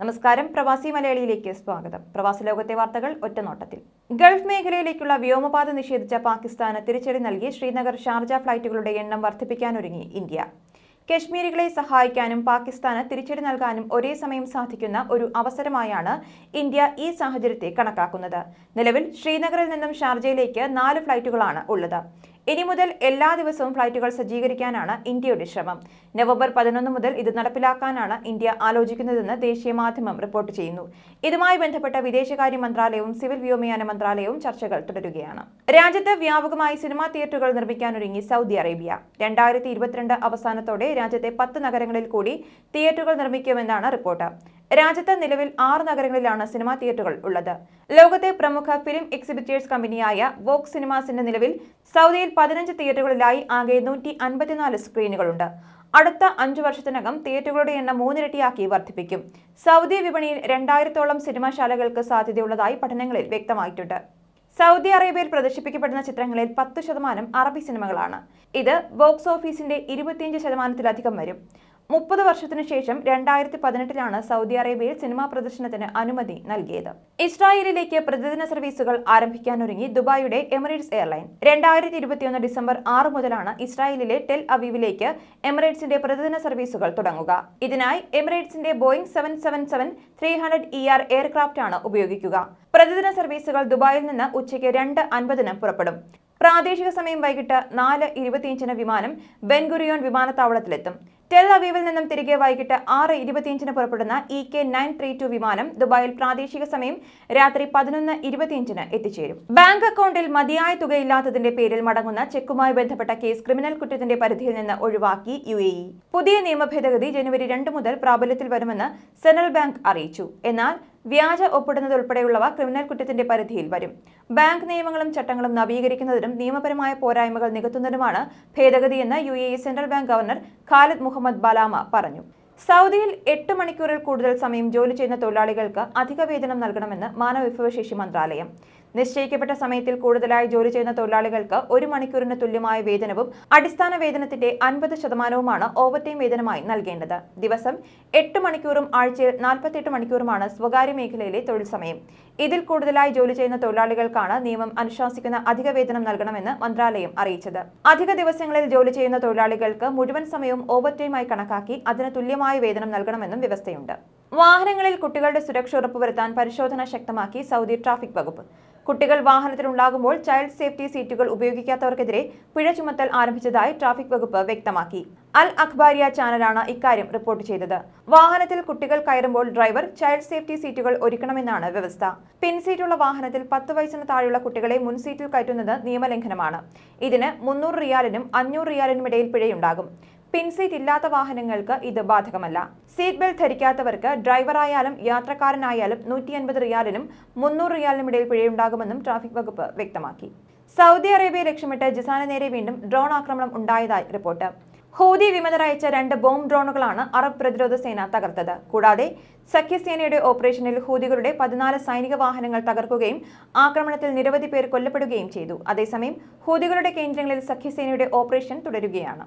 നമസ്കാരം. പ്രവാസി മലയാളിയിലേക്ക് സ്വാഗതം. പ്രവാസി ലോകത്തെ വാർത്തകൾ ഒറ്റനോട്ടത്തിൽ. ഗൾഫ് മേഖലയിലേക്കുള്ള വ്യോമപാത നിഷേധിച്ച പാകിസ്ഥാന് തിരിച്ചടി നൽകി ശ്രീനഗർ ഷാർജ ഫ്ലൈറ്റുകളുടെ എണ്ണം വർദ്ധിപ്പിക്കാനൊരുങ്ങി ഇന്ത്യ. കശ്മീരികളെ സഹായിക്കാനും പാകിസ്ഥാന് തിരിച്ചടി നൽകാനും ഒരേ സമയം സാധിക്കുന്ന ഒരു അവസരമായാണ് ഇന്ത്യ ഈ സാഹചര്യത്തെ കണക്കാക്കുന്നത്. നിലവിൽ ശ്രീനഗറിൽ നിന്നും ഷാർജയിലേക്ക് നാല് ഫ്ലൈറ്റുകളാണ് ഉള്ളത്. ഇനി മുതൽ എല്ലാ ദിവസവും ഫ്ലൈറ്റുകൾ സജ്ജീകരിക്കാനാണ് ഇന്ത്യയുടെ ശ്രമം. നവംബർ പതിനൊന്ന് മുതൽ ഇത് നടപ്പിലാക്കാനാണ് ഇന്ത്യ ആലോചിക്കുന്നതെന്ന് ദേശീയ മാധ്യമം റിപ്പോർട്ട് ചെയ്യുന്നു. ഇതുമായി ബന്ധപ്പെട്ട വിദേശകാര്യ മന്ത്രാലയവും സിവിൽ വ്യോമയാന മന്ത്രാലയവും ചർച്ചകൾ തുടരുകയാണ്. രാജ്യത്ത് വ്യാപകമായി സിനിമാ തിയേറ്ററുകൾ നിർമ്മിക്കാനൊരുങ്ങി സൗദി അറേബ്യ. രണ്ടായിരത്തി ഇരുപത്തിരണ്ട് അവസാനത്തോടെ രാജ്യത്തെ പത്ത് നഗരങ്ങളിൽ കൂടി തിയേറ്ററുകൾ നിർമ്മിക്കുമെന്നാണ് റിപ്പോർട്ട്. രാജ്യത്ത് നിലവിൽ ആറ് നഗരങ്ങളിലാണ് സിനിമാ തിയേറ്ററുകൾ ഉള്ളത്. ലോകത്തെ പ്രമുഖ ഫിലിം എക്സിബിറ്റേഴ്സ് കമ്പനിയായ വോക് സിനിമാസിന്റെ നിലവിൽ സൗദിയിൽ പതിനഞ്ച് തിയേറ്ററുകളിലായി ആകെ നൂറ്റി അൻപത്തിനാല് സ്ക്രീനുകളുണ്ട്. അടുത്ത അഞ്ചു വർഷത്തിനകം തിയേറ്ററുകളുടെ എണ്ണം മൂന്നിരട്ടിയാക്കി വർദ്ധിപ്പിക്കും. സൗദി വിപണിയിൽ രണ്ടായിരത്തോളം സിനിമാശാലകൾക്ക് സാധ്യതയുള്ളതായി പഠനങ്ങളിൽ വ്യക്തമായിട്ടുണ്ട്. സൗദി അറേബ്യയിൽ പ്രദർശിപ്പിക്കപ്പെടുന്ന ചിത്രങ്ങളിൽ പത്ത് ശതമാനം അറബി സിനിമകളാണ്. ഇത് ബോക്സ് ഓഫീസിന്റെ ഇരുപത്തിയഞ്ച് ശതമാനത്തിലധികം വരും. മുപ്പത് വർഷത്തിനു ശേഷം രണ്ടായിരത്തി പതിനെട്ടിലാണ് സൗദി അറേബ്യയിൽ സിനിമാ പ്രദർശനത്തിന് അനുമതി നൽകിയത്. ഇസ്രായേലിലേക്ക് പ്രതിദിന സർവീസുകൾ ആരംഭിക്കാനൊരുങ്ങി ദുബായിയുടെ എമിറേറ്റ്സ് എയർലൈൻ. രണ്ടായിരത്തി ഇരുപത്തിയൊന്ന് ഡിസംബർ ആറ് മുതലാണ് ഇസ്രായേലിലെ ടെൽ അവീവിലേക്ക് എമിറേറ്റ്സിന്റെ പ്രതിദിന സർവീസുകൾ തുടങ്ങുക. ഇതിനായി എമിറേറ്റ്സിന്റെ Boeing seven seven seven three hundred E R aircraft ആണ് ഉപയോഗിക്കുക. പ്രതിദിന സർവീസുകൾ ദുബായിൽ നിന്ന് ഉച്ചയ്ക്ക് രണ്ട് അൻപതിന് പുറപ്പെടും. പ്രാദേശിക സമയം വൈകിട്ട് നാല് ഇരുപത്തിയഞ്ചിന് വിമാനം ബെൻഗുറിയോൺ വിമാനത്താവളത്തിലെത്തും. ടെൽ അവീവിൽ നിന്നും തിരികെ വൈകിട്ട് ആറ് ഇരുപത്തിയഞ്ചിന് പുറപ്പെടുന്ന E K nine three two വിമാനം ദുബായിൽ പ്രാദേശിക സമയം രാത്രി പതിനൊന്ന് ഇരുപത്തിയഞ്ചിന് എത്തിച്ചേരും. ബാങ്ക് അക്കൗണ്ടിൽ മതിയായ തുകയില്ലാത്തതിന്റെ പേരിൽ മടങ്ങുന്ന ചെക്കുമായി ബന്ധപ്പെട്ട കേസ് ക്രിമിനൽ കുറ്റത്തിന്റെ പരിധിയിൽ നിന്ന് ഒഴിവാക്കി യു പുതിയ നിയമ ഭേദഗതി ജനുവരി രണ്ട് മുതൽ പ്രാബല്യത്തിൽ വരുമെന്ന് സെൻട്രൽ ബാങ്ക് അറിയിച്ചു. എന്നാൽ വ്യാജ ഒപ്പിടുന്നതുൾപ്പെടെയുള്ളവ ക്രിമിനൽ കുറ്റത്തിന്റെ പരിധിയിൽ വരും. ബാങ്ക് നിയമങ്ങളും ചട്ടങ്ങളും നവീകരിക്കുന്നതിനും നിയമപരമായ പോരായ്മകൾ നികത്തുന്നതിനുമാണ് ഭേദഗതിയെന്ന് U A central bank governor Khalid Muhammad Balama പറഞ്ഞു. സൗദിയിൽ എട്ട് മണിക്കൂറിൽ കൂടുതൽ സമയം ജോലി ചെയ്യുന്ന തൊഴിലാളികൾക്ക് അധിക വേതനം നൽകണമെന്ന് മാനവവിഭവശേഷി മന്ത്രാലയം. നിശ്ചയിക്കപ്പെട്ട സമയത്തിൽ കൂടുതലായി ജോലി ചെയ്യുന്ന തൊഴിലാളികൾക്ക് ഒരു മണിക്കൂറിന് തുല്യമായ വേതനവും അടിസ്ഥാന വേതനത്തിന്റെ അൻപത് ശതമാനവുമാണ് ഓവർടൈം വേതനമായി നൽകേണ്ടത്. ദിവസം എട്ട് മണിക്കൂറും ആഴ്ചയിൽ നാൽപ്പത്തെട്ട് മണിക്കൂറുമാണ് സ്വകാര്യ മേഖലയിലെ തൊഴിൽ സമയം. ഇതിൽ കൂടുതലായി ജോലി ചെയ്യുന്ന തൊഴിലാളികൾക്കാണ് നിയമം അനുശാസിക്കുന്ന അധിക വേതനം നൽകണമെന്ന് മന്ത്രാലയം അറിയിച്ചത്. അധിക ദിവസങ്ങളിൽ ജോലി ചെയ്യുന്ന തൊഴിലാളികൾക്ക് മുഴുവൻ സമയവും ഓവർടൈമായി കണക്കാക്കി അതിന് തുല്യമായ വേതനം നൽകണമെന്നും വ്യവസ്ഥയുണ്ട്. വാഹനങ്ങളിൽ കുട്ടികളുടെ സുരക്ഷ ഉറപ്പുവരുത്താൻ പരിശോധന ശക്തമാക്കി സൗദി ട്രാഫിക് വകുപ്പ്. കുട്ടികൾ വാഹനത്തിലുണ്ടാകുമ്പോൾ ചൈൽഡ് സേഫ്റ്റി സീറ്റുകൾ ഉപയോഗിക്കാത്തവർക്കെതിരെ പിഴ ചുമത്തൽ ആരംഭിച്ചതായി ട്രാഫിക് വകുപ്പ് വ്യക്തമാക്കി. അൽ അഖ്ബാരിയ ചാനലാണ് ഇക്കാര്യം റിപ്പോർട്ട് ചെയ്തത്. വാഹനത്തിൽ കുട്ടികൾ കയറുമ്പോൾ ഡ്രൈവർ ചൈൽഡ് സേഫ്റ്റി സീറ്റുകൾ ഒരുക്കണമെന്നാണ് വ്യവസ്ഥ. പിൻസീറ്റുള്ള വാഹനത്തിൽ പത്ത് വയസ്സിന് താഴെയുള്ള കുട്ടികളെ മുൻസീറ്റിൽ കയറ്റുന്നത് നിയമലംഘനമാണ്. ഇതിന് മുന്നൂറ് റിയാലിനും അഞ്ഞൂറ് റിയാലിനും ഇടയിൽ പിഴയുണ്ടാകും. പിൻസീറ്റ് ഇല്ലാത്ത വാഹനങ്ങൾക്ക് ഇത് ബാധകമല്ല. സീറ്റ് ബെൽറ്റ് ധരിക്കാത്തവർക്ക് ഡ്രൈവറായാലും യാത്രക്കാരനായാലും നൂറ്റി അൻപത് റിയാലിനും മുന്നൂറ് റിയാലിനും ഇടയിൽ പിഴയുണ്ടാകുമെന്നും ട്രാഫിക് വകുപ്പ് വ്യക്തമാക്കി. സൗദി അറേബ്യ ലക്ഷ്യമിട്ട് ജിസാന് നേരെ വീണ്ടും ഡ്രോൺ ആക്രമണം ഉണ്ടായതായി റിപ്പോർട്ട്. ഹൂതി വിമതർ അയച്ച രണ്ട് ബോംബ് ഡ്രോണുകളാണ് അറബ് പ്രതിരോധ സേന തകർത്തത്. കൂടാതെ സഖ്യസേനയുടെ ഓപ്പറേഷനിൽ ഹൂതികളുടെ പതിനാല് സൈനിക വാഹനങ്ങൾ തകർക്കുകയും ആക്രമണത്തിൽ നിരവധി പേർ കൊല്ലപ്പെടുകയും ചെയ്തു. അതേസമയം ഹൂതികളുടെ കേന്ദ്രങ്ങളിൽ സഖ്യസേനയുടെ ഓപ്പറേഷൻ തുടരുകയാണ്.